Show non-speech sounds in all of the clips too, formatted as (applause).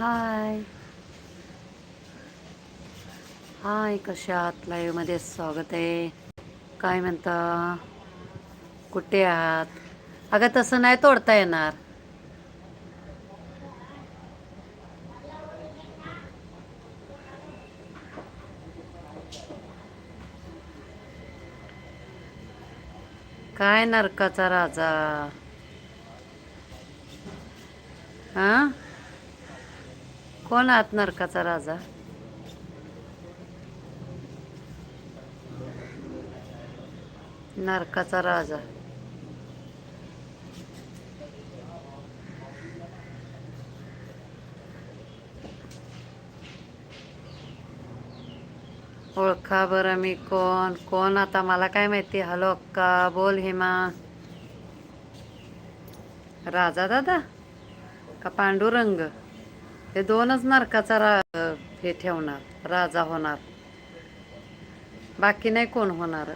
हाय. हाय कशा आहात? लाईव्हमध्ये स्वागत आहे. काय म्हणता? कुठे आहात? अगं तसं नाही तोडता येणार. काय नरकाचा राजा? हां? कोण आहात नरकाचा राजा? नरकाचा राजा. ओळखा बरं मी कोण. कोण आता मला काय माहिती? हॅलो अक्का बोल हेमा. राजा दादा? का पांडुरंग? हे दोनच नरकाचा रा हे ठेवणार राजा होणार. बाकी नाही कोण होणार.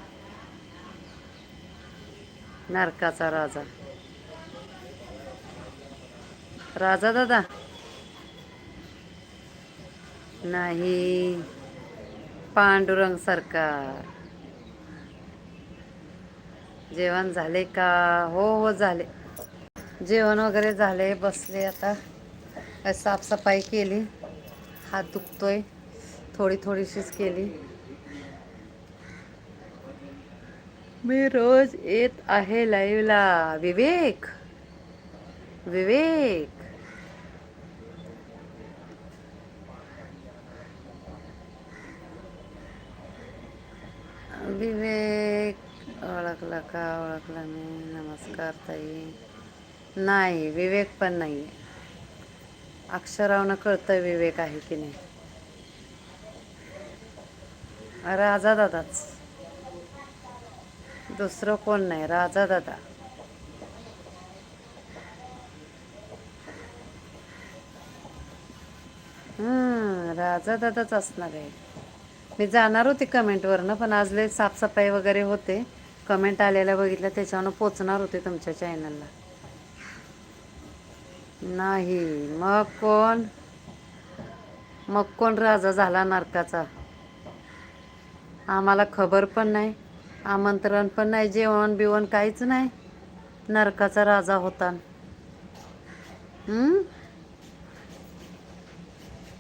नरकाचा राजा. राजा दादा? नाही. पांडुरंग सरकार. जेवण झाले का? हो हो झाले. जेवण वगैरे झाले बसले आता. साफसफाई केली. हात दुखतोय. थोडी थोडीशीच केली. मी रोज येत आहे लाईव्हला. विवेक. विवेक. विवेक. ओळखला का? ओळखला मी. नमस्कार ताई. नाही विवेक पण नाही आहे अक्षरावनं कळतं विवेक आहे की नाही. राजा दादाच. दुसरं कोण नाही राजा दादा. हम्म, राजा दादाच असणार आहे. मी जाणार होते कमेंटवरनं पण आज लय साफसफाई वगैरे होते. कमेंट आलेल्या बघितल्या त्याच्यावरनं पोचणार होते तुमच्या चॅनलला नाही मग कोण? मग कोण राजा झाला नरकाचा? आम्हाला खबर पण नाही आमंत्रण पण नाही जेवण बिवण काहीच नाही. नरकाचा राजा होता.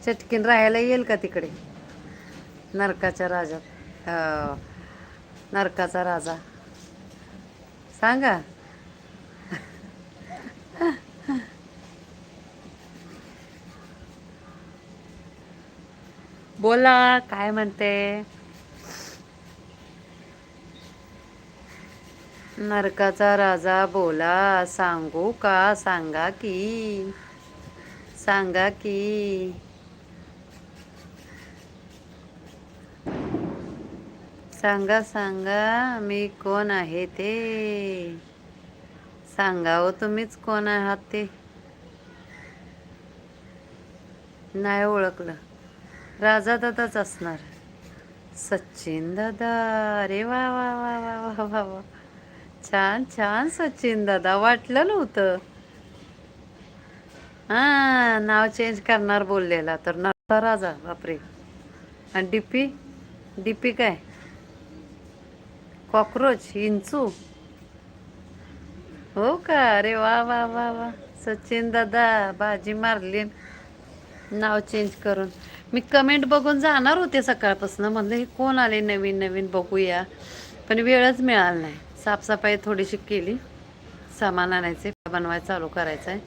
चटकीन राहायला येईल का तिकडे? नरकाच्या राजा हो. नरकाचा राजा. सांगा. बोला काय म्हणते? नरकाचा राजा बोला सांगू का? सांगा की सांगा की. सांगा सांगा मी कोण आहे ते? सांगा हो तुम्हीच कोण आहात ते? नाही ओळखलं. राजा दादाच असणार. सचिन दादा. अरे वा वा वा वा वा वा वा छान छान सचिन दादा. वाटलं नव्हतं. हा नाव चेंज करणार बोललेला तर नव्हता राजा बापरे. आणि डीपी डीपी काय? कॉक्रोच इंचू. हो का? अरे वा वा वा वा. सचिन दादा बाजी मारली नाव चेंज करून. मी कमेंट बघून जाणार होते सकाळपासून. म्हणलं हे कोण आले नवीन नवीन बघूया. पण वेळच मिळाला नाही. साफसफाई थोडीशी केली. सामान आणायचे बनवायचं चालू करायचं आहे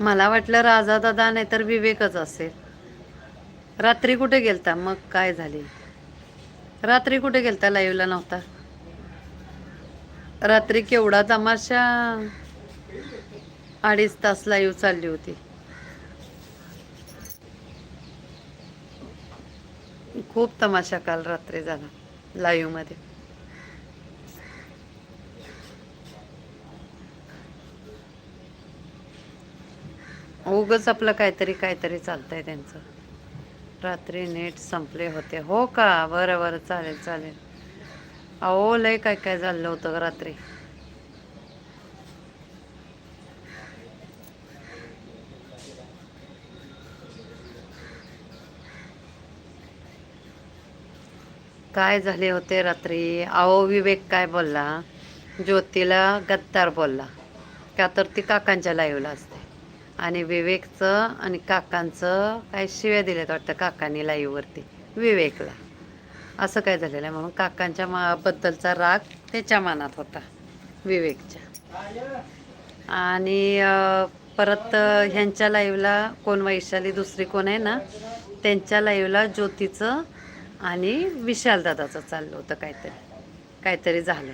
मला वाटलं राजा दादा नाही तर विवेकच असेल. रात्री कुठे गेलता? मग काय झाली? रात्री कुठे गेलता? लाईव्हला नव्हता. रात्री केवढा तमाशा? अडीच तास लाईव्ह चालली होती. खूप तमाशा काल रात्री झाला लाईव्हमध्ये उगच आपलं काहीतरी काहीतरी चालतंय त्यांचं. रात्री नेट संपले होते. हो का? बरं बरं. चालेल चालेल. अहो लय काय काय झालं होतं रात्री? काय झाले होते रात्री? आओ विवेक काय बोलला? ज्योतीला गद्दार बोलला. का तर ती काकांच्या लाईव्हला असते. आणि विवेकचं आणि काकांचं काय शिव्या दिल्यात वाटतं काकांनी लाईव्हवरती? विवेकला. असं काय झालेलं आहे? म्हणून काकांच्या मा बद्दलचा राग त्याच्या मनात होता विवेकच्या. आणि परत ह्यांच्या लाईव्हला कोण वैशाली दुसरी कोण आहे ना त्यांच्या लाईव्हला ज्योतीचं आणि विशाल दादाचं चाललं होतं काहीतरी. काहीतरी झालं.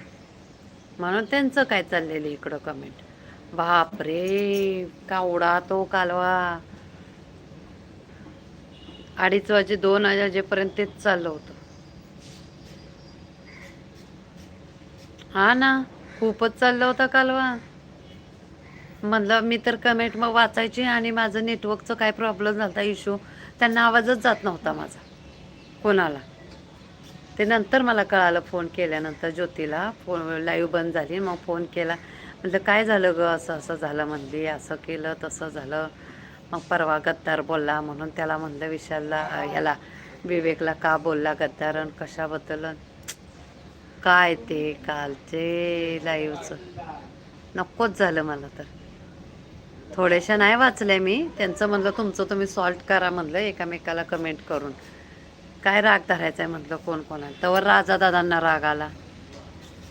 म्हणून त्यांचं काय चाललेलं इकडं कमेंट बापरे कावडा तो कालवा. अडीच वाजे दोन वाजेपर्यंत तेच चाललं होतं. हा ना खूपच चाललं होतं कालवा. म्हणलं मी तर कमेंट मग वाचायची आणि माझं नेटवर्कचं काय प्रॉब्लेम झाला इश्यू त्यांना आवाजच जात नव्हता माझा. कोणाला ते नंतर मला कळालं फोन केल्यानंतर ज्योतीला. फोन लाईव्ह बंद झाली. मग फोन केला. म्हटलं काय झालं ग? असं असं झालं म्हणली. असं केलं तसं झालं. मग परवा गद्दार बोलला म्हणून त्याला म्हणलं विशालला ह्याला विवेकला का बोलला गद्दार आणि कशाबद्दल काय ते कालचे लाईव्हचं? नकोच झालं मला तर. थोड्याशा नाही वाचल्या मी. त्यांचं म्हणलं तुमचं तुम्ही सॉल्ट करा. म्हणलं एकामेकाला कमेंट करून. काय राग धरायचा आहे म्हटलं कोण कोणाला? तर राजा दादांना राग आला.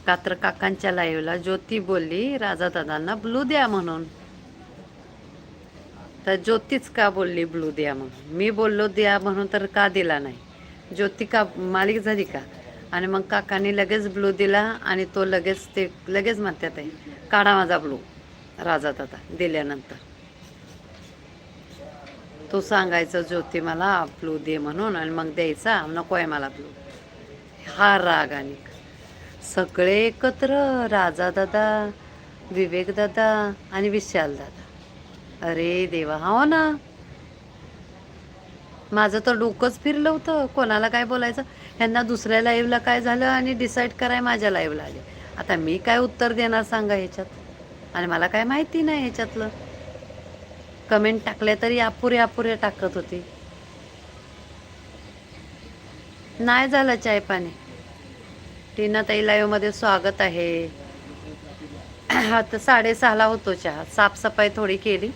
कात्र काकांच्या लाईव्हला ज्योती बोलली राजा दादांना ब्लू द्या म्हणून. तर ज्योतीच का बोलली ब्लू द्या म्हणून? मी बोललो द्या म्हणून तर का दिला नाही? ज्योती का मालिक झाली का? आणि मग काकांनी लगेच ब्लू दिला आणि तो लगेच ते लगेच म्हणतात आहे काढा माझा ब्लू राजा दादा दिल्यानंतर. तो सांगायचं ज्योती मला ब्लू दे म्हणून आणि मग द्यायचा नको आहे मला ब्लू हा राग आणि सगळे एकत्र राजा दादा विवेक दादा आणि विशाल दादा. अरे देवा हो ना. माझं तर डोकंच फिरलं होतं. कोणाला काय बोलायचं? ह्यांना दुसऱ्या लाईव्हला काय झालं आणि डिसाईड कराय माझ्या लाईव्हला आले. आता मी काय उत्तर देणार सांगा ह्याच्यात? आणि मला काय माहिती नाही ह्याच्यातलं. कमेंट टाकल्या तरी अपुरे अपुरे टाकत होती. नाही झालं चाय पाणी. टीना ताई लाईव्हमध्ये स्वागत आहे. आता साडेसहाला होतो चहा. साफसफाई थोडी केली.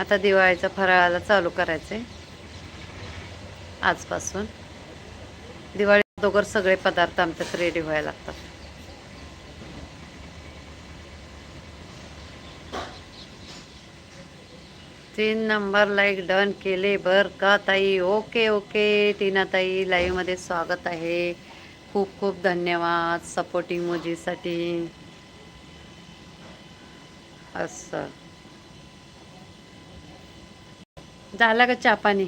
आता दिवाळीचा फराळाला चालू करायचं आहे आजपासून. दिवाळी अगोदर सगळे पदार्थ आमच्यात रेडी व्हायला लागतात. तीन नंबर लाईक डन केले बर का ताई? ओके ओके टीना ताई लाईव्हमध्ये स्वागत आहे. खूप खूप धन्यवाद सपोर्टिंग मोजीसाठी असं. झाला का चहा पाणी?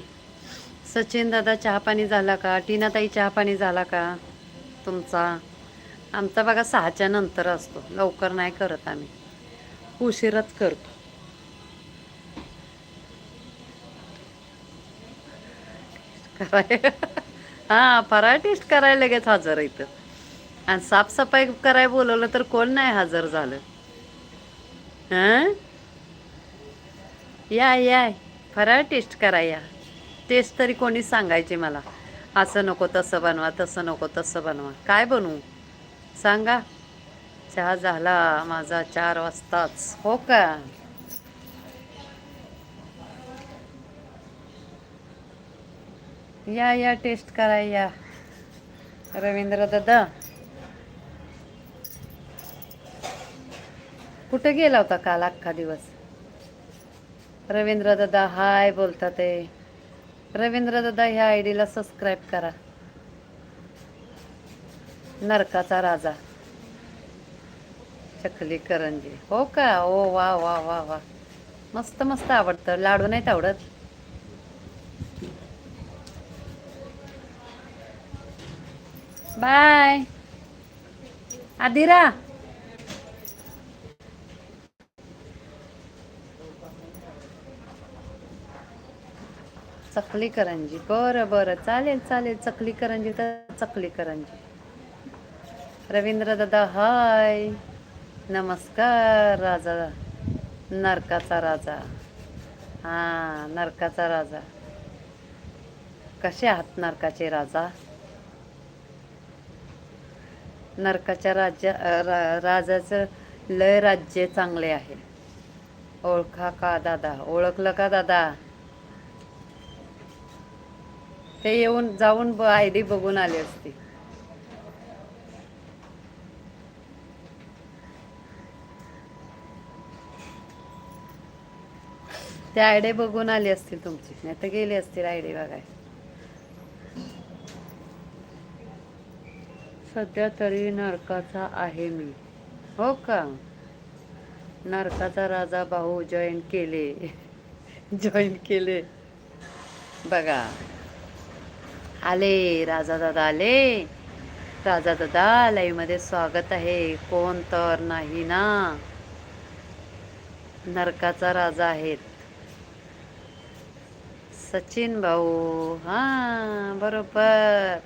सचिन दादा चहा पाणी झाला का? टीना ताई चहा पाणी झाला का? तुमचा? आमचा बघा सहाच्या नंतर असतो. लवकर नाही करत आम्ही. उशीरच करतो. कराय (laughs) हा फराळ टेस्ट करायला लगेच हजर इथं. आणि साफसफाई करायला बोलवलं तर कोण नाही हजर झालं. हां? या या फराळ टेस्ट करा या. टेस्ट तरी कोणी सांगायचे मला. असं नको तसं बनवा तसं नको तसं बनवा. काय बनवू? सांगा. चहा झाला माझा चार वाजताच. हो का? या या टेस्ट करा या. रवींद्र दादा. कुठे गेला होता काल अख्खा दिवस? रवींद्र दादा हाय बोलतात ते. रवींद्र दादा ह्या आय डीला सबस्क्राईब करा. नरकाचा राजा. चकली करंजी हो का? ओ वा वा वा वा. मस्त मस्त आवडतं. लाडू नाहीत आवडत? बाय. आदिरा. चकली करंजी बरं बरं. चालेल चालेल. चकली करंजी तर चकली करंजी रवींद्र दादा हाय. नमस्कार राजा. नरकाचा राजा. हां नरकाचा राजा. कसे आहात नरकाचे राजा? नरकाच्या राज्या रा राजाचं लय राज्य चांगले आहे. ओळखा का दादा? ओळखलं का दादा? ते येऊन जाऊन आय डी बघून आले असते. ते आयडे बघून आली असतील तुमची. नाही तर गेली असतील आयडी बघाय सध्या तरी नरकाचा आहे मी. हो का? नरकाचा राजा भाऊ जॉईन केले. जॉईन केले. बघा. आले राजा दादा आले. राजा दादा लाईव्ह स्वागत आहे. कोण तर नाही ना? नरकाचा राजा आहेत. सचिन भाऊ. हां बरोबर.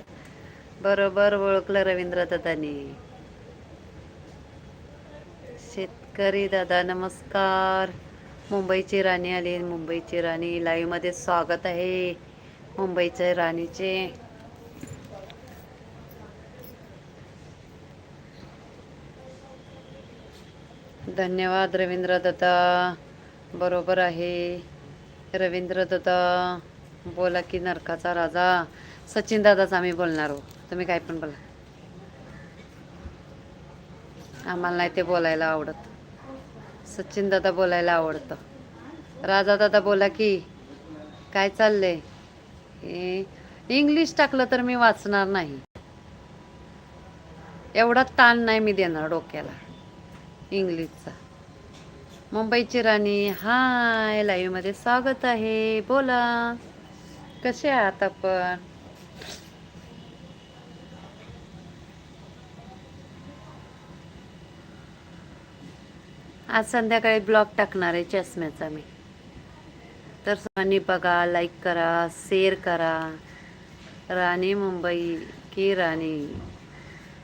बरोबर ओळखलं रवींद्र दादानी. शेतकरी दादा नमस्कार. मुंबईची राणी आली मुंबईची राणी लाईव्हमध्ये स्वागत आहे. मुंबईच्या राणीचे. धन्यवाद रवींद्र दादा. बरोबर आहे. रवींद्र दादा बोला की नरकाचा राजा. सचिन दादाच आम्ही बोलणार आहोत. तुम्ही काय पण बोला. आम्हाला नाही ते बोलायला आवडत. सचिन दादा बोलायला आवडतं. राजा दादा बोला की काय चाललंय? इंग्लिश टाकलं तर मी वाचणार नाही. एवढा ताण नाही मी देणार डोक्याला इंग्लिशचा मुंबईची राणी हाय लाईव्हमध्ये स्वागत आहे बोला. कसे आहात आपण? आज संध्याकाळी ब्लॉग टाकणार आहे चष्म्याचा मी. तर सर्वांनी बघा लाईक करा शेअर करा. राणी मुंबई की राणी.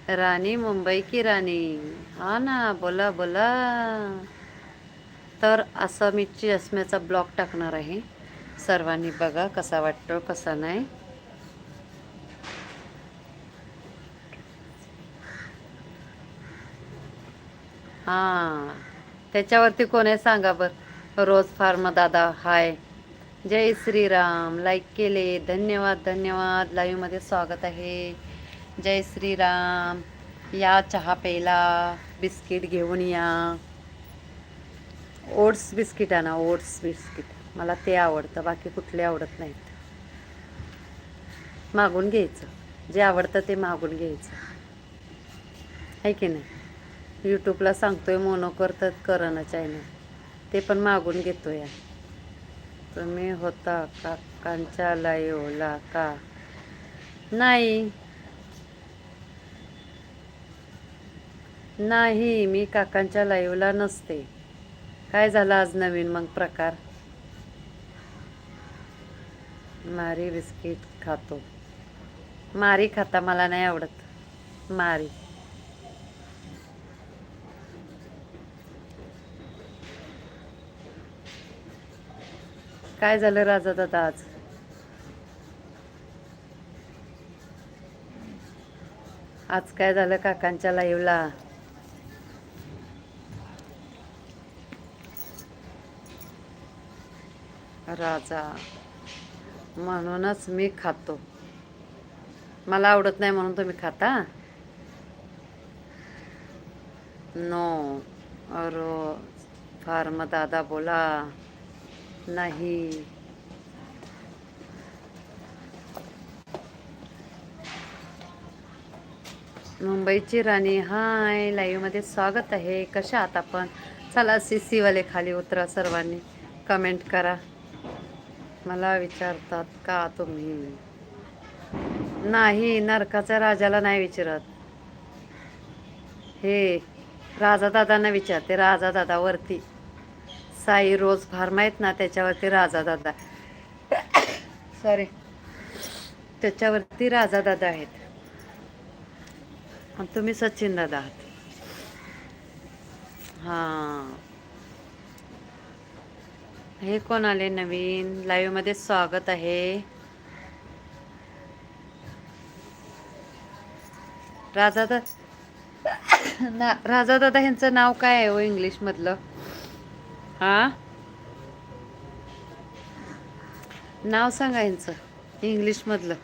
राणी मुंबई की राणी. हा ना बोला बोला. तर असं मी चष्म्याचा ब्लॉग टाकणार आहे. सर्वांनी बघा कसा वाटतो कसा नाही. हां. त्याच्यावरती कोण आहे सांगा बरं? रोज फार्म दादा हाय. जय श्रीराम. लाईक केले. धन्यवाद धन्यवाद. लाईव्हमध्ये स्वागत आहे. जय श्रीराम. या चहा प्यायला बिस्किट घेऊन या. ओट्स बिस्किट आणा ओट्स बिस्किट मला ते आवडतं बाकी कुठले आवडत नाहीत. मागून घ्यायचं. जे आवडतं ते मागून घ्यायचं. आहे की नाही? यूट्यूबला सांगतोय मोनो करतात करणं चॅनल ते पण मागून घेतो या तुम्ही होता काकांच्या लाईवला का? नाही. नाही मी काकांच्या लाईवला नसते. काय झालं आज नवीन मग प्रकार? मारी बिस्किट खातो. मारी खाता मला नाही आवडत. मारी. काय झालं राजा दादा आज? आज काय झालं काकांच्या लाईव्हला राजा म्हणूनच मी खातो. मला आवडत नाही म्हणून तुम्ही खाता? नो अरो फार्म दादा बोला. नाही. मुंबईची राणी हाय लाईव्हमध्ये स्वागत आहे. कशा आहात आपण? चला सी सीवाले खाली उतरा सर्वांनी. कमेंट करा. मला विचारतात का तुम्ही? नाही नरकाच्या राजाला नाही विचारत. हे राजा दादांना विचारते. राजा दादा वरती. साई रोज फार्म आहेत ना त्याच्यावरती राजा दादा. सॉरी त्याच्यावरती राजा दादा आहेत. आणि तुम्ही सचिन दादा आहात. हां. हे कोण आले नवीन? लाईव्हमध्ये स्वागत आहे. राजा दादा (coughs) ना राजा दादा ह्यांचं नाव काय आहे हो इंग्लिश मधलं? हा? नाव सांगा यांचं इंग्लिश मधलं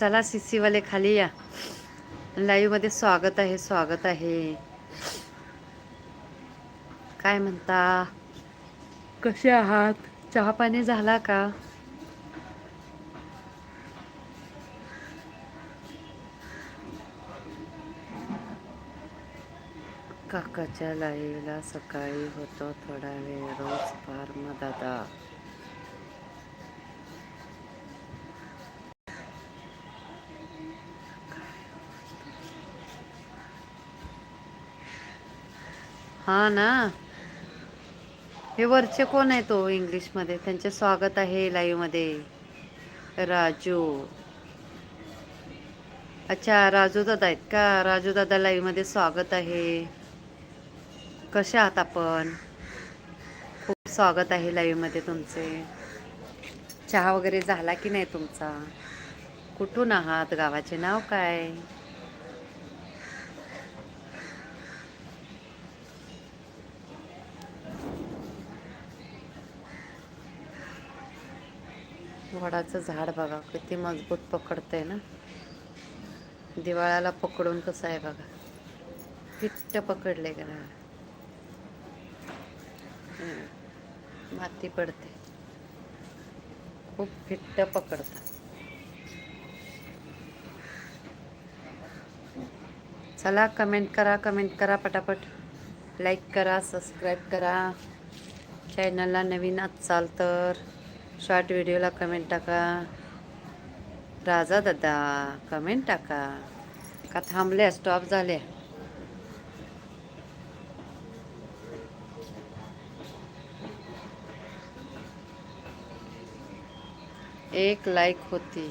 चला सीसीवाले खाली या. लाईव्हमध्ये स्वागत आहे स्वागत आहे. काय म्हणता? कसे आहात? चहा पाणी झाला का? काकाच्या लाईव्हला सकाळी होतो थोडा वेळ. रोज फार्म दादा हा ना? हे वरचे कोण आहे तो हो इंग्लिशमध्ये? त्यांचे स्वागत आहे लाईव्हमध्ये राजू. अच्छा राजू दादा आहेत का? राजू दादा लाईव्हमध्ये स्वागत आहे. कसे आहात आपण? खूप स्वागत आहे लाईव्हमध्ये तुमचे. चहा वगैरे झाला की नाही तुमचा? कुठून आहात? गावाचे नाव काय? वडाचं झाड बघा किती मजबूत पकडतंय ना. दिवाळाला पकडून कसं आहे बघा. फिट्ट पकडले का माती पडते. खूप फिट्ट पकडतात. चला कमेंट करा कमेंट करा पटापट. लाईक करा सबस्क्राईब करा. चॅनलला नवीन असाल तर शॉर्ट व्हिडिओला कमेंट टाका. राजा दादा कमेंट टाका. का थांबल्या? स्टॉप झाल्या. एक लाईक होती.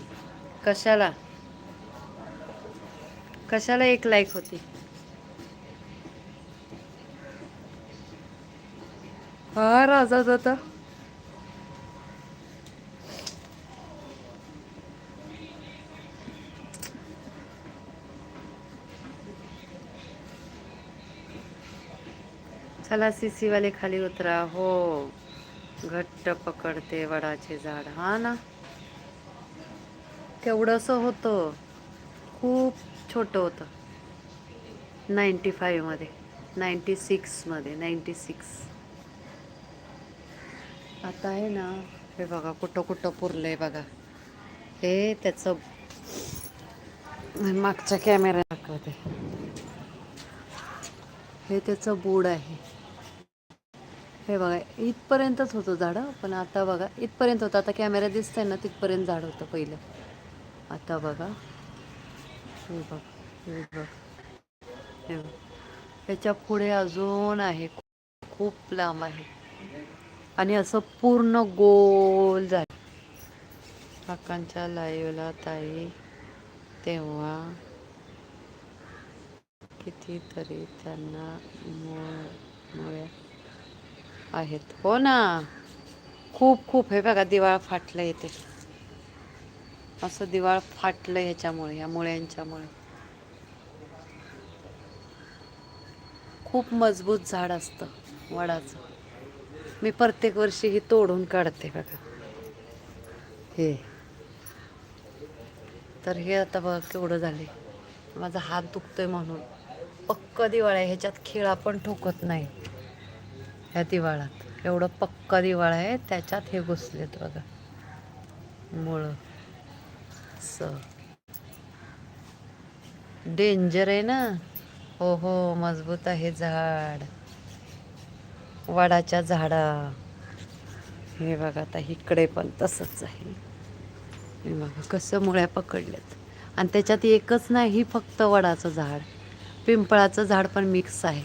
कशाला? कशाला एक लाईक होती? हा राजा जाता चला सीसी वाले खाली उतरा. हो घट्ट पकडते वडाचे झाड. हा ना? केवढंसं होतं. खूप छोटं होतं. नाईंटी फाईव्हमध्ये नाईंटी सिक्समध्ये नाईंटी सिक्स आता आहे ना हे बघा कुठं कुठं पुरलं आहे बघा. हे त्याचं मागच्या कॅमेरा दाखवते. हे त्याचं बोर्ड आहे. हे बघा इथपर्यंतच होतं झाडं पण आता बघा इथपर्यंत होतं. आता कॅमेरा दिसतंय ना तिथपर्यंत झाड होतं पहिलं. आता बघा. हे बघ हे बघ. हे बघ. ह्याच्या पुढे अजून आहे. खूप लांब आहे. आणि असं पूर्ण गोल झालं. काकांच्या लाईवला ताई तेव्हा कितीतरी त्यांना मुळ्या आहेत. हो ना. खूप खूप. हे बघा दिवाळ फाटलं येते असं दिवाळ फाटलं ह्याच्यामुळे या मुळ्यांच्यामुळे. खूप मजबूत झाड असतं वडाचं. मी प्रत्येक वर्षी ही तोडून काढते बघा. हे. तर हे आता बघा केवढं झाले. माझा हात दुखतोय म्हणून. पक्क दिवाळ आहे ह्याच्यात खिळा पण ठोकत नाही. ह्या दिवाळात. एवढं पक्का दिवाळ आहे त्याच्यात हे घुसलेत बघा. मुळं. असं डेंजर आहे ना? हो हो मजबूत आहे झाड. वडाच्या झाडा. हे बघा आता इकडे पण तसंच आहे. हे बघा कसं मुळ्या पकडल्यात. आणि त्याच्यात एकच नाही फक्त वडाचं झाड. पिंपळाचं झाड पण मिक्स आहे.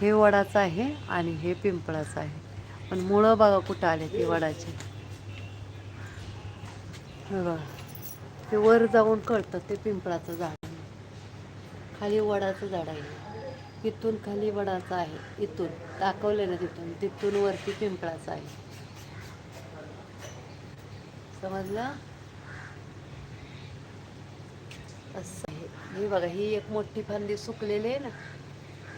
हे वडाचं आहे आणि हे पिंपळाचं आहे. पण मुळं बघा कुठं आले ती वडाची. बघा. ते वर जाऊन कळतं ते पिंपळाचं झाड. आहे. खाली वडाचं झाड आहे. इथून खाली वडाचं आहे. इथून दाखवलेलं ना तिथून. तिथून वरती पिंपळाचं आहे. समजलं? असं आहे. हे बघा ही एक मोठी फांदी सुकलेली आहे ना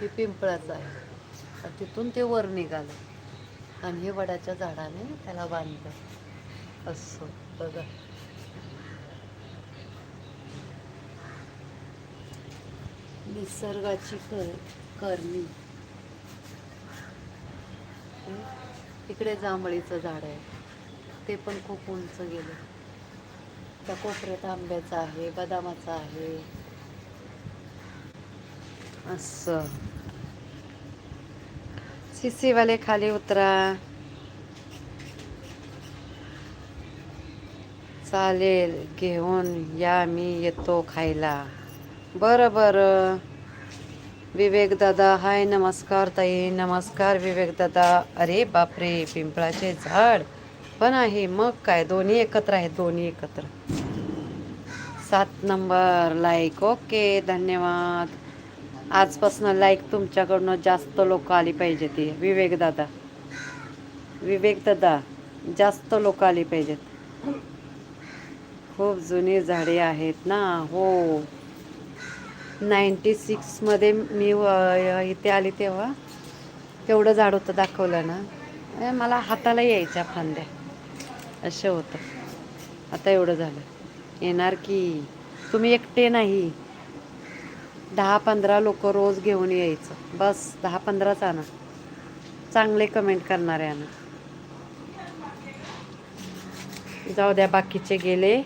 ही पिंपळाचं आहे. तिथून ते वर निघालं. आणि हे वडाच्या झाडाने त्याला बांधलं. असं बघा. निसर्गाची कर करणी. इकडे जांभळीचं झाड आहे. ते पण खूप उंच गेलं. त्या कोपऱ्यात आंब्याचं आहे बदामाचं आहे. असं. सीसीवाले खाली उतरा. चालेल घेऊन या मी येतो खायला. बरं बरं. विवेक दादा हाय नमस्कार ताई नमस्कार विवेक दादा. अरे बापरे पिंपळाचे झाड. पण आहे मग काय दोन्ही एकत्र आहेत दोन्ही एकत्र. सात नंबर लाईक ओके धन्यवाद. आजपासून लाईक तुमच्याकडनं जास्त लोक आली पाहिजे ती. विवेक दादा. विवेक दादा जास्त लोक आली पाहिजेत. खूप जुनी झाडे आहेत ना हो. नाईन्टी सिक्समध्ये मी व- इथे आली तेव्हा. तेवढं झाड होतं दाखवलं ना. मला हाताला यायच्या फांद्या. असं होतं. आता एवढं झालं. येणार की? तुम्ही एकटे नाही. दहा पंधरा लोक रोज घेऊन यायचं. बस दहा पंधराच आणा. चांगले कमेंट करणारे आणा. जाऊ द्या बाकीचे गेले.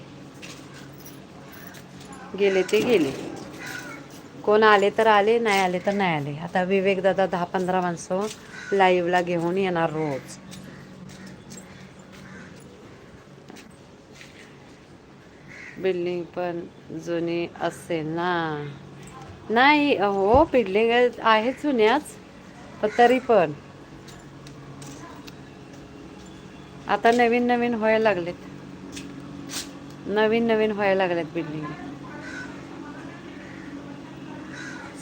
गेले ते गेले. कोण आले तर आले नाही आले तर नाही आले. आता विवेक दादा दहा पंधरा माणसं लाईव्हला घेऊन येणार रोज. बिल्डिंग पण जुनी असेल ना. नाही हो बिल्डिंग आहे जुन्याच पण तरी पण. आता नवीन नवीन व्हायला लागलेत. नवीन नवीन व्हायला लागलेत बिल्डिंग.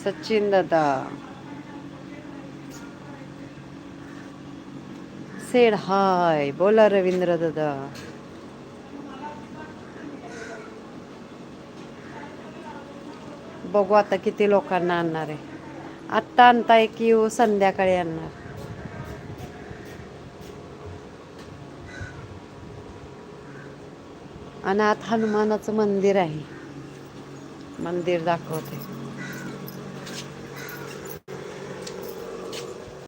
सचिन दादा. सेड हाय बोला रवींद्र दादा. बघू आता किती लोकांना आणणार आहे. आत्ता आणताय की येऊ संध्याकाळी आणणार. आणि हनुमानाचं मंदिर आहे. मंदिर दाखवते.